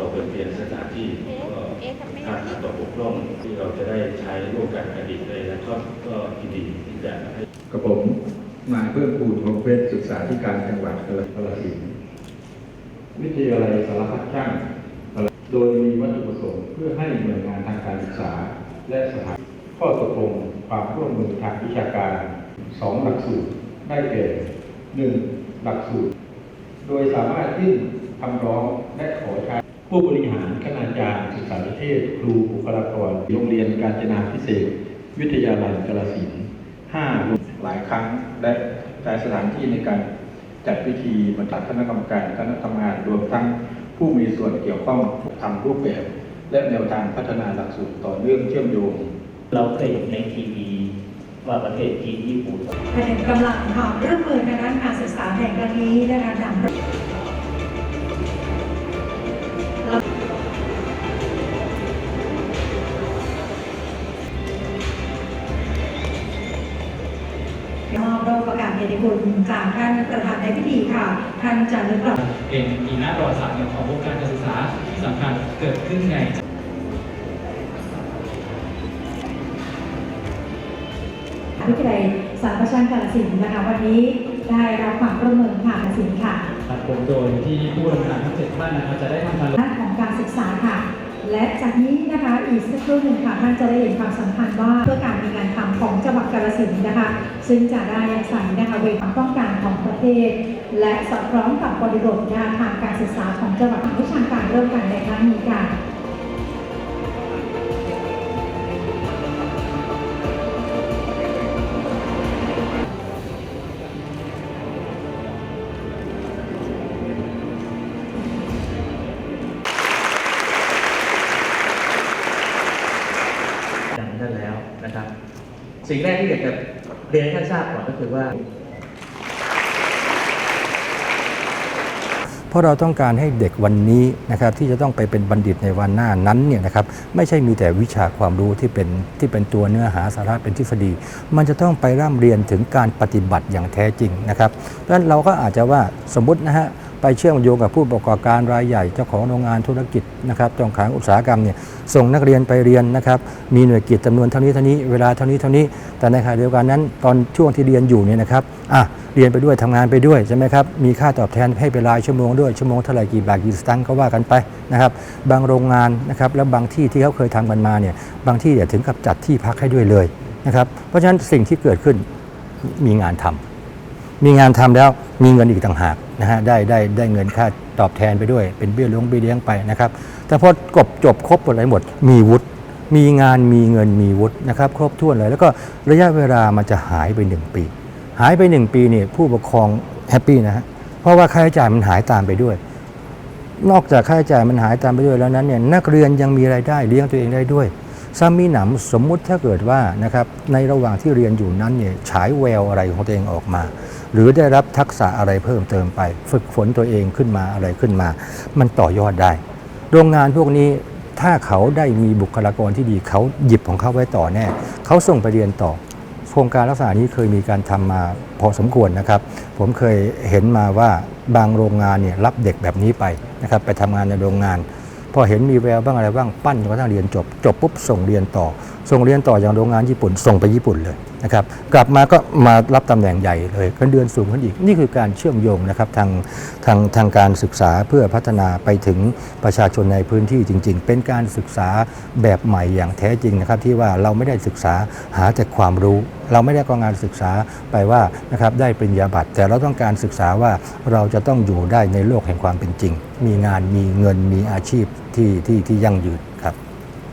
เราเป็นเพียงสถานที่เอ๊ะก็เอ๊ะทำไมขาดตกบกพร่องที่เราจะได้ใช้ร่วมกันอดีตเลยแล้วก็ก็ยินดีที่จะให้กับผมนายเพิ่มพูนพงเพชรศึกษาธิการจังหวัดกาฬสินธุ์วิทยาลัยสารพัดช่างโดยมีวัตถุประสงค์เพื่อให้หน่วยงานทางการศึกษา และสถานข้อตกลงความร่วมมือทางวิชาการสองหลักสูตรได้แก่หนึ่งหลักสูตร โดยสามารถยื่นคำร้องและขอใช้ ผู้บริหารคณาจารย์ศึกษาธิเทศครูบุคลากรโรงเรียนการจนาพิเศษกวิทยาลัยกาฬสินธุ์ห้าหลายครั้งและใช้สถานที่ในการจัดพิธีบรรดาคณะกรรมการคณะทำงานรวมทั้งผู้มีส่วนเกี่ยวข้องทำรูปแบบ และแนวทางพัฒนาหลักสูตรต่อเนื่องเชื่อมโยง เราเคยเห็นในทีวีว่าประเทศจีนญี่ปุ่นประเด็นกำลังความร่วมมือทางด้านการศึกษาแห่งครั้งนี้นะคะ มอบโดยประกาศเกียรติคุณจากท่านประธานในพิธีค่ะ ท่านจารึกประเป็นอีกหน้าประวัติศาสตร์หนึ่งของวงการการศึกษาที่สำคัญเกิดขึ้นในวิทยาลัยสารพัดช่างกาฬสินธุ์นะคะวันนี้ได้รับความร่วมมือค่ะกาฬสินธุ์ค่ะครับผมโดยที่ผู้บริหารทั้งเจ็ดท่านนะครับจะได้ทำการด้านของการศึกษาค่ะ และจากนี้นะคะอีกสักครู่หนึ่งค่ะท่านจะได้เห็นความสำคัญว่าเพื่อการมีงานทำของจังหวัดกาฬ สินนะคะ ซึ่งจะได้อาศัยนะคะเวความต้องการของประเทศ และสอดคล้องกับบริบททางการศึกษาของจังหวัดวิชาการเริ่มกันในครั้งนี้ค่ะ สิ่งแรกที่อยากจะเรียนให้ท่านทราบก่อนก็คือว่า เพราะเราต้องการให้เด็กวันนี้นะครับที่จะต้องไปเป็นบัณฑิตในวันหน้านั้นเนี่ยนะครับไม่ใช่มีแต่วิชาความรู้ที่เป็นที่เป็นตัวเนื้อหาสาระเป็นทฤษฎี มันจะต้องไปร่ำเรียนถึงการปฏิบัติอย่างแท้จริงนะครับเพราะฉะนั้นเราก็อาจจะว่าสมมตินะฮะ ไปเชื่อมโยงกับผู้ประกอบการรายใหญ่เจ้าของโรงงานธุรกิจนะครับจ้าของอุตสาหกรรมเนี่ยส่งนักเรียนไปเรียนนะครับมีหน่วยกิจจำนวนเท่านี้เท่านี้เวลาเท่านี้เท่านี้ แต่ในขณะเดียวกันนั้น ตอนช่วงที่เรียนอยู่เนี่ยนะครับอะเรียนไปด้วยทำงานไปด้วยใช่ไหมครับมีค่าตอบแทนให้เป็นรายชั่วโมงด้วยชั่วโมงเท่าไหร่กี่บาทกี่สตางค์ก็ว่ากันไปนะครับบางโรงงานนะครับแล้วบางที่ที่เขาเคยทำกันมาเนี่ยบางที่เนี่ยถึงกับจัดที่พักให้ด้วยเลยนะครับเพราะฉะนั้นสิ่งที่เกิดขึ้นมีงานทำมีงานทำแล้วมีเงินอีกต่างหาก นะฮะได้ได้ได้เงินค่าตอบแทนไปด้วย เป็นเบี้ยเลี้ยงเบี้ยเลี้ยงไปนะครับแต่พอกบจบครบหมดอะไรหมด มีวุฒิมีงานมีเงินมีวุฒินะครับครบถ้วนเลย แล้วก็ระยะเวลามันจะหายไป 1 ปี หายไป 1 ปีเนี่ยผู้ปกครองแฮปปี้นะฮะเพราะว่าค่าใช้จ่ายมันหายตามไปด้วย นอกจากค่าใช้จ่ายมันหายตามไปด้วยแล้วนั้นเนี่ยนักเรียนยังมีรายได้เลี้ยงตัวเองได้ด้วย ซ้ำมีหนำสมมุติถ้าเกิดว่านะครับในระหว่างที่เรียนอยู่นั้นเนี่ยฉายแววอะไรของตัวเองออกมา หรือได้รับทักษะอะไรเพิ่มเติมไป ฝึกฝนตัวเองขึ้นมาอะไรขึ้นมา มันต่อยอดได้ โรงงานพวกนี้ถ้าเขาได้มีบุคลากรที่ดีเขาหยิบของเขาไว้ต่อแน่เขาส่งไปเรียนต่อโครงการลักษณะนี้เคยมีการทำมาพอสมควรนะครับ ผมเคยเห็นมาว่าบางโรงงานเนี่ยรับเด็กแบบนี้ไปนะครับไปทำงานในโรงงาน พอเห็นมีแววบ้างอะไรบ้างปั้นจนกระทั่งเรียนจบ จบปุ๊บส่งเรียนต่อ ส่งเรียนต่ออย่างโรงงานญี่ปุ่น ส่งไปญี่ปุ่นเลย นะครับกลับมาก็มารับตำแหน่งใหญ่เลยเงินเดือนสูงขึ้นอีก นี่คือการเชื่อมโยงนะครับทางทางทางการศึกษาเพื่อพัฒนาไปถึงประชาชนในพื้นที่จริง ๆ เป็นการศึกษาแบบใหม่อย่างแท้จริงนะครับที่ว่าเราไม่ได้ศึกษาหาแต่ความรู้ เราไม่ได้ก็งานศึกษาไปว่านะครับได้ปริญญาบัตรแต่เราต้องการศึกษาว่าเราจะต้องอยู่ได้ในโลกแห่งความเป็นจริง มีงานมีเงินมีอาชีพที่ที่ที่ยั่งยืน